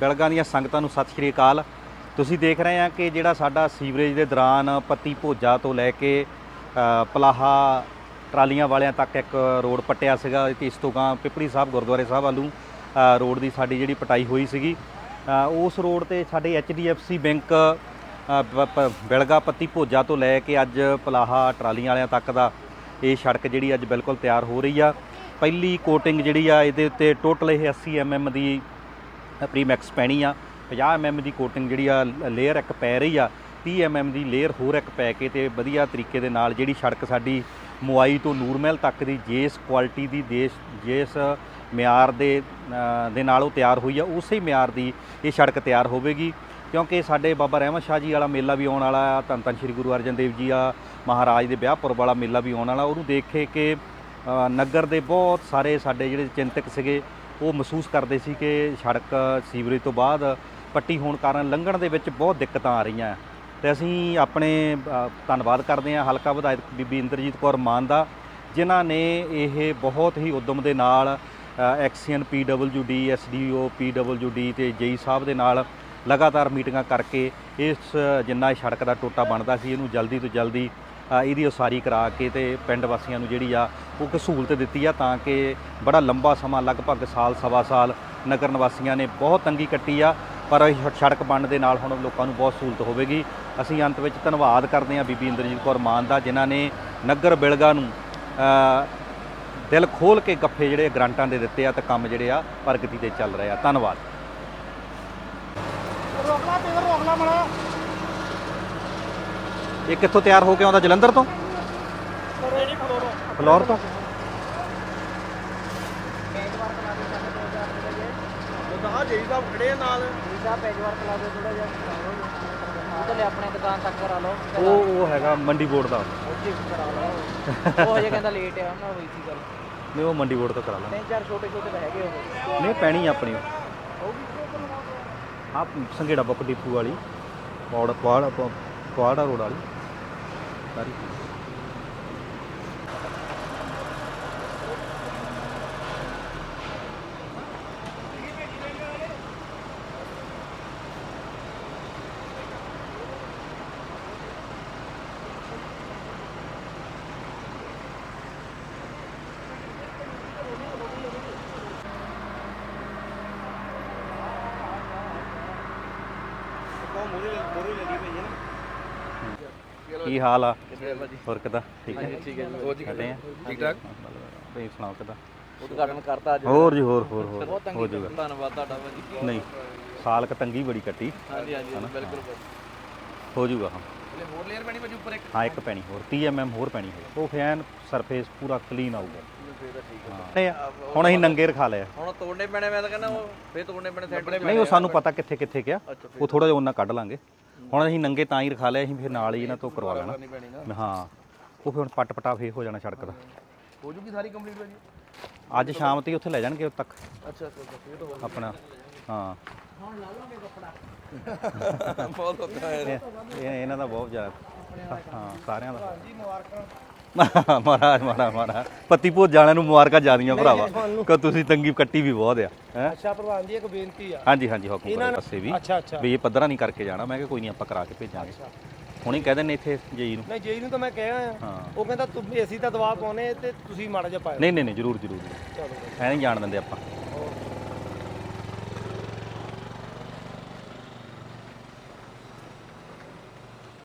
ਬਿਲਗਾਂ ਦੀਆਂ ਸੰਗਤਾਂ ਨੂੰ ਸਤਿ ਸ਼੍ਰੀ ਅਕਾਲ। ਤੁਸੀਂ ਦੇਖ ਰਹੇ ਆ ਕਿ ਜਿਹੜਾ ਸਾਡਾ ਸੀਵਰੇਜ ਦੇ ਦੌਰਾਨ ਪੱਤੀ ਭੋਜਾ ਤੋਂ ਲੈ ਕੇ ਪਲਾਹਾ ਟਰਾਲੀਆਂ ਵਾਲਿਆਂ ਤੱਕ ਇੱਕ ਰੋਡ ਪੱਟਿਆ ਸੀਗਾ ਤੇ ਇਸ ਤੋਂ ਗਾਂ ਪਿਪਲੀ ਸਾਹਿਬ ਗੁਰਦੁਆਰੇ ਸਾਹਿਬ ਵੱਲੋਂ ਰੋਡ ਦੀ ਸਾਡੀ ਜਿਹੜੀ ਪਟਾਈ ਹੋਈ ਸੀਗੀ। ਉਸ ਰੋਡ ਤੇ ਸਾਡੇ HDFC ਬੈਂਕ ਅ, ਪ- ਪ- ਬਿਲਗਾ ਪੱਤੀ ਭੋਜਾ ਤੋਂ ਲੈ ਕੇ ਅੱਜ ਪਲਾਹਾ ਟਰਾਲੀਆਂ ਵਾਲਿਆਂ ਤੱਕ ਦਾ ਇਹ ਸੜਕ ਜਿਹੜੀ ਅੱਜ ਬਿਲਕੁਲ ਤਿਆਰ ਹੋ ਰਹੀ ਆ। ਪਹਿਲੀ ਕੋਟਿੰਗ ਜਿਹੜੀ ਆ ਇਹਦੇ ਉੱਤੇ ਟੋਟਲ ਇਹ 80 mm ਦੀ ਪ੍ਰੀਮੈਕਸ ਪੈਣੀ ਆ। 50 mm ਦੀ ਕੋਟਿੰਗ ਜਿਹੜੀ ਆ ਲੇਅਰ ਇੱਕ ਪੈ ਰਹੀ ਆ। 30 mm ਦੀ ਲੇਅਰ ਹੋਰ ਇੱਕ ਪੈ ਕੇ ਤੇ ਵਧੀਆ ਤਰੀਕੇ ਦੇ ਨਾਲ ਜਿਹੜੀ ਸੜਕ ਸਾਡੀ ਮੁਆਈ ਤੋਂ ਨੂਰਮਹਿਲ ਤੱਕ ਦੀ ਜਿਸ ਕੁਆਲਿਟੀ ਦੀ ਦੇਸ਼, ਜਿਸ ਮਿਆਰ ਦੇ ਦੇ ਨਾਲ ਉਹ ਤਿਆਰ ਹੋਈ ਆ, ਉਸੇ ਹੀ ਮਿਆਰ ਦੀ ਇਹ ਸੜਕ ਤਿਆਰ ਹੋਵੇਗੀ। ਕਿਉਂਕਿ ਸਾਡੇ ਬਾਬਾ ਰਹਿਮਤ ਸ਼ਾਹ ਜੀ ਵਾਲਾ ਮੇਲਾ ਵੀ ਆਉਣ ਵਾਲਾ ਆ, ਧੰਨ ਧੰਨ ਸ਼੍ਰੀ ਗੁਰੂ ਅਰਜਨ ਦੇਵ ਜੀ ਆ, ਮਹਾਰਾਜ ਦੇ ਵਿਆਹਪੁਰ ਵਾਲਾ ਮੇਲਾ ਵੀ ਆਉਣ ਵਾਲਾ, ਉਹਨੂੰ ਦੇਖ ਕੇ ਕਿ ਨਗਰ ਦੇ ਬਹੁਤ ਸਾਰੇ ਸਾਡੇ ਜਿਹੜੇ ਚਿੰਤਕ ਸੀਗੇ ਉਹ ਮਹਿਸੂਸ ਕਰਦੇ ਸੀ ਕਿ ਸੜਕ ਸੀਵਰੇਜ ਤੋਂ ਬਾਅਦ ਪੱਟੀ ਹੋਣ ਕਾਰਨ ਲੰਘਣ ਦੇ ਵਿੱਚ ਬਹੁਤ ਦਿੱਕਤਾਂ ਆ ਰਹੀਆਂ। ਤੇ ਅਸੀਂ ਆਪਣੇ ਧੰਨਵਾਦ ਕਰਦੇ ਹਾਂ ਹਲਕਾ ਵਿਧਾਇਕ ਬੀਬੀ ਇੰਦਰਜੀਤ ਕੌਰ ਮਾਨ ਦਾ, ਜਿਨ੍ਹਾਂ ਨੇ ਇਹ ਬਹੁਤ ਹੀ ਉਦਮ ਦੇ ਨਾਲ ਐਕਸੀਅਨ ਪੀਡਬਲਯੂਡੀ ਐਸਡੀਓ ਪੀਡਬਲਯੂਡੀ ਤੇ ਜੇਈ ਸਾਹਿਬ ਦੇ ਨਾਲ ਲਗਾਤਾਰ ਮੀਟਿੰਗਾਂ ਕਰਕੇ ਇਸ ਜਿੰਨਾ ਇਹ ਸੜਕ ਦਾ ਟੋਟਾ ਬਣਦਾ ਸੀ, ਇਹਨੂੰ ਜਲਦੀ ਤੋਂ ਜਲਦੀ ਇਹਦੀ ਉਸਾਰੀ ਕਰਾ ਕੇ ਤੇ ਪਿੰਡ ਵਾਸੀਆਂ ਨੂੰ ਜਿਹੜੀ ਆ, ਉਹ ਇੱਕ ਸਹੂਲਤ ਦਿੱਤੀ ਆ ਤਾਂ ਕਿ ਬੜਾ ਲੰਬਾ ਸਮਾਂ, ਲਗਭਗ ਸਾਲ, ਸਵਾ ਸਾਲ ਨਗਰ ਨਿਵਾਸੀਆਂ ਨੇ ਬਹੁਤ ਤੰਗੀ ਕੱਟੀ ਆ। ਪਰ ਇਹ ਸੜਕ ਬਣਨ ਦੇ ਨਾਲ ਹੁਣ ਲੋਕਾਂ ਨੂੰ ਬਹੁਤ ਸਹੂਲਤ ਹੋਵੇਗੀ। ਅਸੀਂ ਅੰਤ ਵਿੱਚ ਧੰਨਵਾਦ ਕਰਦੇ ਹਾਂ ਬੀਬੀ ਇੰਦਰਜੀਤ ਕੌਰ ਮਾਨ ਦਾ, ਜਿਨ੍ਹਾਂ ਨੇ ਨਗਰ ਬਿਲਗਾ ਨੂੰ ਦਿਲ ਖੋਲ ਕੇ ਗੱਫੇ ਜਿਹੜੇ ਗ੍ਰਾਂਟਾਂ ਦੇ ਦਿੱਤੇ ਆ ਤੇ ਕੰਮ ਜਿਹੜੇ ਆ ਪ੍ਰਗਤੀ ਤੇ ਚੱਲ ਰਹੇ ਆ। ਧੰਨਵਾਦ। ਰੋਕਲਾ ਤੇ ਰੋਕਲਾ ਮੜਾ ਇਹ ਕਿੱਥੋਂ ਤਿਆਰ ਹੋ ਕੇ ਆਉਂਦਾ ਜਲੰਧਰ ਤੋਂ ਫਲੋਰੋ ਤੋਂ ਉਹਦਾ ਜੇਈ ਸਾਹਿਬ ਖੜੇ ਆ ਨਾਲ ਵੀਜ਼ਾ ਪੈਜਵਾਰ ਕਲਾ ਦੇ ਥੋੜਾ ਜਿਹਾ ਉਹ ਤਾਂ ਲੈ ਆਪਣੇ ਦੁਕਾਨ ਤੱਕ ਕਰਾ ਲਓ ਉਹ ਉਹ ਹੈਗਾ ਮੰਡੀ ਬੋਰਡ ਦਾ ਉੱਥੇ ਕਰਾ ਲਓ ਉਹ ਹਜੇ ਕਹਿੰਦਾ ਲੇਟ ਆ ਉਹਨਾਂ ਹੋਈ ਸੀ ਗੱਲ ਨਹੀਂ ਉਹ ਮੰਡੀ ਬੋਰਡ ਤੋਂ ਕਰਾ ਲਾਂਗੇ ਤਿੰਨ ਚਾਰ ਛੋਟੇ ਛੋਟੇ ਤਾਂ ਹੈਗੇ ਉਹ ਨਹੀਂ ਪੈਣੀ ਆ ਆਪਣੀ ਆ ਸੰਘੇੜਾ ਬੁੱਕ ਡਿਪੂ ਵਾਲੀ ਪੌੜ ਪੌੜ ਪੌੜਾ ਰੋਡ ਵਾਲੀ ਸਾਰੀ ਉਹ ਮੂਰੇ ਮੂਰੇ ਲੱਗੀ ਪਈ ਹੈ ਨਾ ਕੀ ਹਾਲ ਆ? ਹੋਰ ਕਿਦਾਂ? ਠੀਕ ਹੈ ਠੀਕ ਹੈ ਜੀ। ਠੀਕ ਠਾਕ? ਤੁਸੀਂ ਸੁਣਾਓ ਕਿਦਾਂ? ਉਦਘਾਟਨ ਕਰਤਾ ਅੱਜ। ਹੋਰ ਜੀ ਹੋਰ ਹੋਰ ਹੋਰ। ਬਹੁਤ ਹੋ ਜਾਊਗਾ। ਧੰਨਵਾਦ ਤੁਹਾਡਾ ਭਾਜੀ। ਨਹੀਂ ਸਾਲ ਕ ਤੰਗੀ ਬੜੀ ਕੱਟੀ। ਹਾਂਜੀ ਹਾਂਜੀ ਬਿਲਕੁਲ ਹੋ। ਜਾਊਗਾ ਹਾਂ। ਇਹ ਹੋਰ ਲੇਅਰ ਬਣੀ ਭਾਜੀ ਉੱਪਰ ਇੱਕ? ਹਾਂ ਇੱਕ ਪੈਣੀ ਹੋਰ। 30 mm ਹੋਰ ਪੈਣੀ ਹੈ। ਉਹ ਫੈਨ ਸਰਫੇਸ ਪੂਰਾ ਕਲੀਨ ਆਊਗਾ। ਹੁਣ ਅਸੀਂ ਨੰਗੇ ਰਖਾ ਲਿਆ ਹੁਣ ਤੋੜਨੇ ਪੈਣੇ ਮੈਂ ਤਾਂ ਕਹਿੰਦਾ ਉਹ ਫੇਰ ਤੋੜਨੇ ਪੈਣੇ ਸੈਂਟਰ ਨਹੀਂ ਉਹ ਸਾਨੂੰ ਪਤਾ ਕਿੱਥੇ ਕਿੱਥੇ ਗਿਆ ਉਹ ਥੋੜਾ ਜਿਹਾ ਉਹਨਾਂ ਕੱਢ ਲਾਂਗੇ। ਹੁਣ ਅਸੀਂ ਨੰਗੇ ਤਾਂ ਹੀ ਰਖਾ ਲਿਆ ਅਸੀਂ ਫਿਰ ਨਾਲ ਹੀ ਇਹਨਾਂ ਤੋਂ ਕਰਵਾ ਲੈਣਾ। ਨਹੀਂ ਪੈਣੀ ਨਾ। ਹਾਂ ਉਹ ਫਿਰ ਹੁਣ ਪੱਟ ਪਟਾ ਫੇ ਹੋ ਜਾਣਾ ਸੜਕ ਦਾ। ਹੋ ਜੂਗੀ ਸਾਰੀ ਕੰਪਲੀਟ ਭਾਜੀ? ਅੱਜ ਸ਼ਾਮ ਤੱਕ ਉੱਥੇ ਲੈ ਜਾਣਗੇ ਉਦੋਂ ਤੱਕ। ਅੱਛਾ ਅੱਛਾ ਅੱਛਾ ਫੇਰ ਤਾਂ ਆਪਣਾ ਹਾਂ। ਬਹੁਤ ਹੁੰਦਾ ਹੈ ਇਹ ਇਹ- ਇਹਨਾਂ ਦਾ ਬਹੁਤ ਜ਼ਿਆਦਾ ਹਾਂ ਸਾਰਿਆਂ ਦਾ। ਜੀ ਮੁਬਾਰਕਾਂ। ਮਹਾਰਾਜ ਮਹਾਰਾਜ ਮਹਾਰਾਜ। ਪੱਤੀ ਭੋਜ ਨੂੰ ਮੁਬਾਰਕਾਂ ਜਾਦੀਆਂ ਭਰਾਵਾ। ਕਿ ਤੁਸੀਂ ਤੰਗੀ ਕੱਟੀ ਵੀ ਬਹੁਤ ਆ ਹੈ? ਅੱਛਾ ਪ੍ਰਧਾਨ ਜੀ ਇੱਕ ਬੇਨਤੀ ਆ। ਹਾਂਜੀ ਹਾਂਜੀ ਹੁਕਮ ਕਰੋ ਪਾਸੇ ਵੀ। ਅੱਛਾ ਅੱਛਾ। ਵੀ ਇਹ ਪੱਧਰਾ ਨਹੀਂ ਕਰਕੇ ਜਾਣਾ। ਮੈਂ ਕਿਹਾ ਕੋਈ ਨਹੀਂ ਆਪਾਂ ਕਰਾ ਕੇ ਭੇਜਾਂਗੇ। ਹੁਣੇ ਕਹਿ ਦਿੰਨੇ ਇੱਥੇ ਜਈ ਨੂੰ। ਨਹੀਂ ਜੇਈ ਨੂੰ ਤਾਂ ਮੈਂ ਕਿਹਾ ਆ। ਉਹ ਕਹਿੰਦਾ ਤੁਸੀਂ ਅਸੀਂ ਤਾਂ ਦਵਾ ਪਾਉਨੇ ਤੇ ਤੁਸੀਂ ਮਾੜਾ ਜਿਹਾ ਪਾਇਓ। ਨਹੀਂ ਨਹੀਂ ਨਹੀਂ ਜਰੂਰ ਜਰੂਰ। ਚਲੋ। ਐ ਨਹੀਂ ਜਾਣ ਦਿੰਦੇ ਆਪਾਂ।